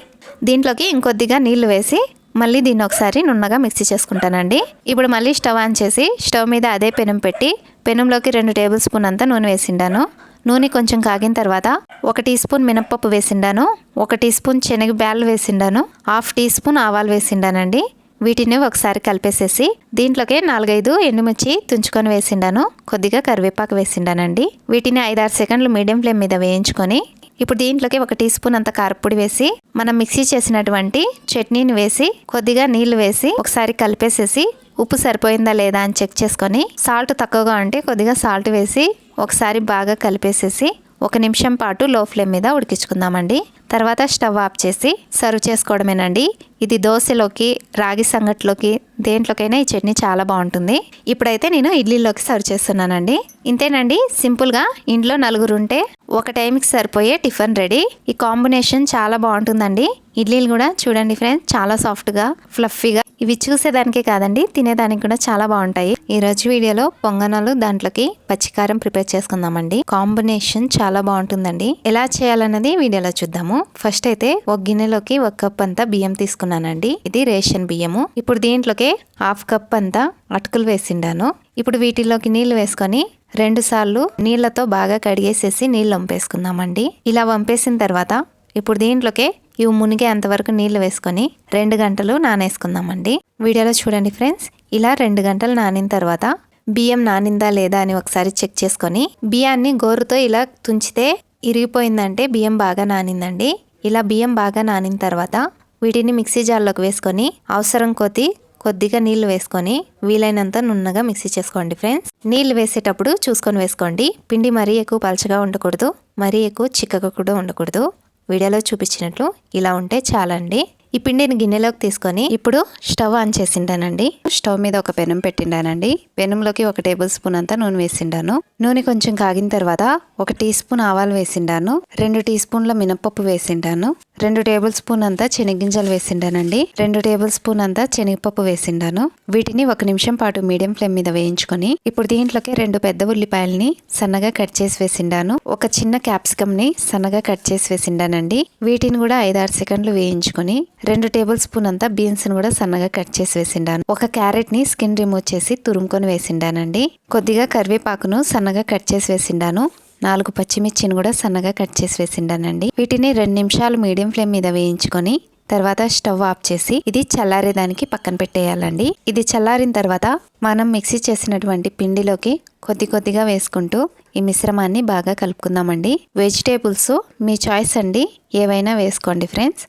దీంట్లోకి ఇంకొద్దిగా నీళ్ళు వేసి మళ్ళీ దీన్ని ఒకసారి నున్నగా మిక్సీ చేసుకుంటానండి. ఇప్పుడు మళ్ళీ స్టవ్ ఆన్ చేసి స్టవ్ మీద అదే పెనం పెట్టి పెనంలోకి రెండు టేబుల్ స్పూన్ అంతా నూనె వేసిండాను. నూనె కొంచెం కాగిన తర్వాత ఒక టీ స్పూన్ మినప్పప్పు వేసిండాను. ఒక టీ స్పూన్ శనగ బ్యాళ్ళు వేసిండాను. హాఫ్ టీ స్పూన్ ఆవాలు వేసిండానండి. వీటిని ఒకసారి కలిపేసేసి దీంట్లోకి నాలుగైదు ఎండుమిర్చి తుంచుకొని వేసిండాను. కొద్దిగా కరివేపాకు వేసిండానండి. వీటిని ఐదారు సెకండ్లు మీడియం ఫ్లేమ్ మీద వేయించుకొని ఇప్పుడు దీంట్లోకి ఒక టీ స్పూన్ అంత కారపొడి వేసి మనం మిక్సీ చేసినటువంటి చట్నీని వేసి కొద్దిగా నీళ్ళు వేసి ఒకసారి కలిపేసేసి ఉప్పు సరిపోయిందా లేదా అని చెక్ చేసుకొని సాల్ట్ తక్కువగా ఉంటే కొద్దిగా సాల్ట్ వేసి ఒకసారి బాగా కలిపేసేసి ఒక నిమిషం పాటు లో ఫ్లేమ్ మీద ఉడికించుకుందామండి. తర్వాత స్టవ్ ఆఫ్ చేసి సర్వ్ చేసుకోవడమేనండి. ఇది దోశలోకి రాగి సంగట్లోకి దేంట్లోకైనా ఈ చట్నీ చాలా బాగుంటుంది. ఇప్పుడైతే నేను ఇడ్లీలోకి సర్వ్ చేస్తున్నానండి. ఇంతేనండి సింపుల్గా ఇంట్లో నలుగురు ఉంటే ఒక టైంకి సరిపోయే టిఫిన్ రెడీ. ఈ కాంబినేషన్ చాలా బాగుంటుందండి. ఇడ్లీలు కూడా చూడండి ఫ్రెండ్స్ చాలా సాఫ్ట్గా ఫ్లఫీగా. ఇవి చూసేదానికే కాదండి తినేదానికి కూడా చాలా బాగుంటాయి. ఈ రోజు వీడియోలో పొంగనాలు దాంట్లోకి పచ్చికారం ప్రిపేర్ చేసుకుందామండి. కాంబినేషన్ చాలా బాగుంటుందండి. ఎలా చేయాలన్నది వీడియోలో చూద్దాము. ఫస్ట్ అయితే ఒక గిన్నెలోకి ఒక కప్ అంతా బియ్యం తీసుకున్నానండి. ఇది రేషన్ బియ్యము. ఇప్పుడు దీంట్లోకి హాఫ్ కప్ అంతా అటుకులు వేసిండాను. ఇప్పుడు వీటిలోకి నీళ్ళు వేసుకొని రెండు సార్లు నీళ్ళతో బాగా కడిగేసేసి నీళ్ళు వంపేసుకుందామండి. ఇలా వంపేసిన తర్వాత ఇప్పుడు దీంట్లోకే ఇవి మునిగే అంతవరకు నీళ్ళు వేసుకొని రెండు గంటలు నానేసుకుందామండి. వీడియోలో చూడండి ఫ్రెండ్స్. ఇలా రెండు గంటలు నానిన తర్వాత బియ్యం నానిందా లేదా అని ఒకసారి చెక్ చేసుకొని బియ్యాన్ని గోరుతో ఇలా తుంచితే ఇరిగిపోయిందంటే బియ్యం బాగా నానిందండి. ఇలా బియ్యం బాగా నానిన తర్వాత వీటిని మిక్సీ జార్లోకి వేసుకొని అవసరం కొద్ది కొద్దిగా నీళ్ళు వేసుకొని వీలైనంత నున్నగా మిక్సీ చేసుకోండి ఫ్రెండ్స్. నీళ్ళు వేసేటప్పుడు చూసుకొని వేసుకోండి. పిండి మరీ ఎక్కువ పలచగా ఉండకూడదు మరీ ఎక్కువ చిక్కగా కూడా ఉండకూడదు. వీడియోలో చూపించినట్లు ఇలా ఉంటే చాలండి. ఈ పిండిని గిన్నెలోకి తీసుకొని ఇప్పుడు స్టవ్ ఆన్ చేసిండానండి స్టవ్ మీద ఒక పెనం పెట్టిండానండి. పెనంలోకి ఒక టేబుల్ స్పూన్ అంతా నూనె వేసిండాను. నూనె కొంచెం కాగిన తర్వాత ఒక టీ స్పూన్ ఆవాలు వేసిండాను. రెండు టీ స్పూన్ల మినపప్పు వేసిండాను. రెండు టేబుల్ స్పూన్ అంతా శనగింజలు వేసిండానండి. రెండు టేబుల్ స్పూన్ అంతా శనగపప్పు వేసిండాను. వీటిని ఒక నిమిషం పాటు మీడియం ఫ్లేమ్ మీద వేయించుకొని ఇప్పుడు దీంట్లోకి రెండు పెద్ద ఉల్లిపాయల్ని సన్నగా కట్ చేసి వేసిండాను. ఒక చిన్న క్యాప్సికమ్ని సన్నగా కట్ చేసి వేసిండానండి. వీటిని కూడా ఐదారు సెకండ్లు వేయించుకొని రెండు టేబుల్ స్పూన్ అంతా బీన్స్ని కూడా సన్నగా కట్ చేసి వేసిండాను. ఒక క్యారెట్ని స్కిన్ రిమూవ్ చేసి తురుముకొని వేసిండానండి. కొద్దిగా కరివేపాకును సన్నగా కట్ చేసి వేసిండాను. నాలుగు పచ్చిమిర్చిని కూడా సన్నగా కట్ చేసి వేసిండానండి. వీటిని రెండు నిమిషాలు మీడియం ఫ్లేమ్ మీద వేయించుకొని తర్వాత స్టవ్ ఆఫ్ చేసి ఇది చల్లారేదానికి పక్కన పెట్టేయాలండి. ఇది చల్లారిన తర్వాత మనం మిక్సీ చేసినటువంటి పిండిలోకి కొద్ది కొద్దిగా వేసుకుంటూ ఈ మిశ్రమాన్ని బాగా కలుపుకుందామండి. వెజిటేబుల్స్ మీ చాయిస్ అండి. ఏవైనా వేసుకోండి ఫ్రెండ్స్.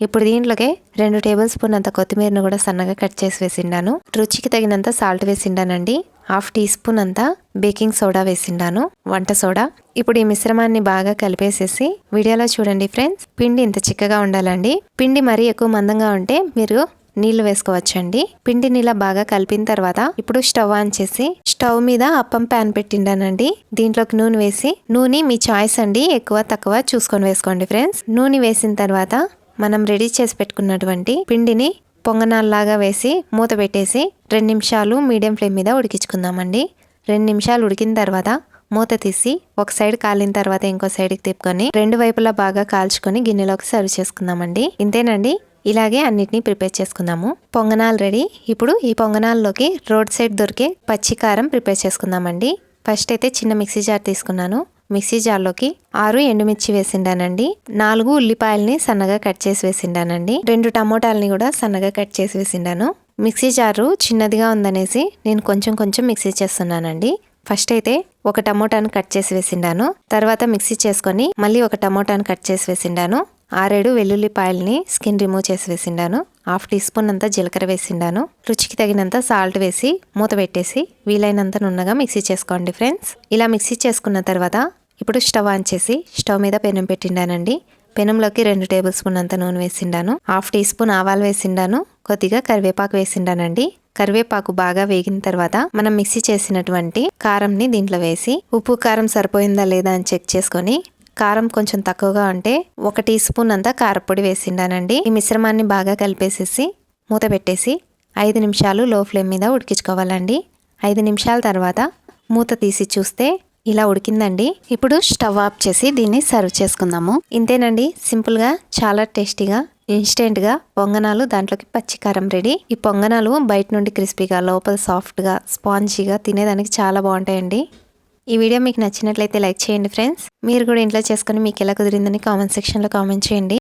ఇప్పుడు దీంట్లోకి రెండు టేబుల్ స్పూన్ అంత కొత్తిమీరను కూడా సన్నగా కట్ చేసి వేసిండాను. రుచికి తగినంత సాల్ట్ వేసిండానండి. హాఫ్ టీ స్పూన్ అంతా బేకింగ్ సోడా వేసిండాను. వంట సోడా. ఇప్పుడు ఈ మిశ్రమాన్ని బాగా కలిపేసేసి వీడియోలో చూడండి ఫ్రెండ్స్. పిండి ఇంత చిక్కగా ఉండాలండి. పిండి మరీ ఎక్కువ మందంగా ఉంటే మీరు నీళ్ళు వేసుకోవచ్చండి. పిండిని ఇలా బాగా కలిపిన తర్వాత ఇప్పుడు స్టవ్ ఆన్ చేసి స్టవ్ మీద అప్పం ప్యాన్ పెట్టిండానండి. దీంట్లోకి నూనె వేసి నూనె మీ చాయిస్ అండి. ఎక్కువ తక్కువ చూసుకొని వేసుకోండి ఫ్రెండ్స్. నూనె వేసిన తర్వాత మనం రెడీ చేసి పెట్టుకున్నటువంటి పిండిని పొంగనాల్లాగా వేసి మూత పెట్టేసి రెండు నిమిషాలు మీడియం ఫ్లేమ్ మీద ఉడికించుకుందామండి. రెండు నిమిషాలు ఉడికిన తర్వాత మూత తీసి ఒక సైడ్ కాలిన తర్వాత ఇంకో సైడ్కి తిప్పుకొని రెండు వైపులా బాగా కాల్చుకొని గిన్నెలోకి సర్వ్ చేసుకుందామండి. ఇంతేనండి. ఇలాగే అన్నిటినీ ప్రిపేర్ చేసుకుందాము. పొంగనాలు రెడీ. ఇప్పుడు ఈ పొంగనాల్లోకి రోడ్ సైడ్ దొరికే పచ్చికారం ప్రిపేర్ చేసుకుందామండి. ఫస్ట్ అయితే చిన్న మిక్సీ జార్ తీసుకున్నాను. మిక్సీ జార్లోకి ఆరు ఎండుమిర్చి వేసిండానండి. నాలుగు ఉల్లిపాయల్ని సన్నగా కట్ చేసి వేసిండానండి. రెండు టమోటాలని కూడా సన్నగా కట్ చేసి వేసిండాను. మిక్సీ జారు చిన్నదిగా ఉందనేసి నేను కొంచెం కొంచెం మిక్సీ చేస్తున్నానండి. ఫస్ట్ అయితే ఒక టమోటాను కట్ చేసి వేసిండాను. తర్వాత మిక్సీ చేసుకొని మళ్ళీ ఒక టమోటాను కట్ చేసి వేసిండాను. ఆరేడు వెల్లుల్లిపాయల్ని స్కిన్ రిమూవ్ చేసి వేసిండాను. హాఫ్ టీ స్పూన్ అంతా జీలకర్ర వేసిండాను. రుచికి తగినంత సాల్ట్ వేసి మూత పెట్టేసి వీలైనంత నున్నగా మిక్సీ చేసుకోండి ఫ్రెండ్స్. ఇలా మిక్సీ చేసుకున్న తర్వాత ఇప్పుడు స్టవ్ ఆన్ చేసి స్టవ్ మీద పెనం పెట్టిండానండి. పెనంలోకి రెండు టేబుల్ స్పూన్ అంత నూనె వేసిండాను. హాఫ్ టీ స్పూన్ ఆవాలు వేసిండాను. కొద్దిగా కరివేపాకు వేసిండానండి. కరివేపాకు బాగా వేగిన తర్వాత మనం మిక్సీ చేసినటువంటి కారంని దీంట్లో వేసి ఉప్పు కారం సరిపోయిందా లేదా అని చెక్ చేసుకొని కారం కొంచెం తక్కువగా ఉంటే ఒక టీ స్పూన్ అంతా కారపొడి వేసిండానండి. ఈ మిశ్రమాన్ని బాగా కలిపేసేసి మూత పెట్టేసి ఐదు నిమిషాలు లో ఫ్లేమ్ మీద ఉడికించుకోవాలండి. ఐదు నిమిషాల తర్వాత మూత తీసి చూస్తే ఇలా ఉడికిందండి. ఇప్పుడు స్టవ్ ఆఫ్ చేసి దీన్ని సర్వ్ చేసుకుందాము. ఇంతేనండి. సింపుల్గా చాలా టేస్టీగా ఇన్స్టెంట్గా పొంగనాలు దాంట్లోకి పచ్చికారం రెడీ. ఈ పొంగనాలు బయట నుండి క్రిస్పీగా లోపల సాఫ్ట్గా స్పాంజీగా తినేదానికి చాలా బాగుంటాయండి. ఈ వీడియో మీకు నచ్చినట్లయితే లైక్ చేయండి ఫ్రెండ్స్. మీరు కూడా ఇంట్లో చేసుకొని మీకు ఎలా కుదిరిందని కామెంట్ సెక్షన్లో కామెంట్ చేయండి.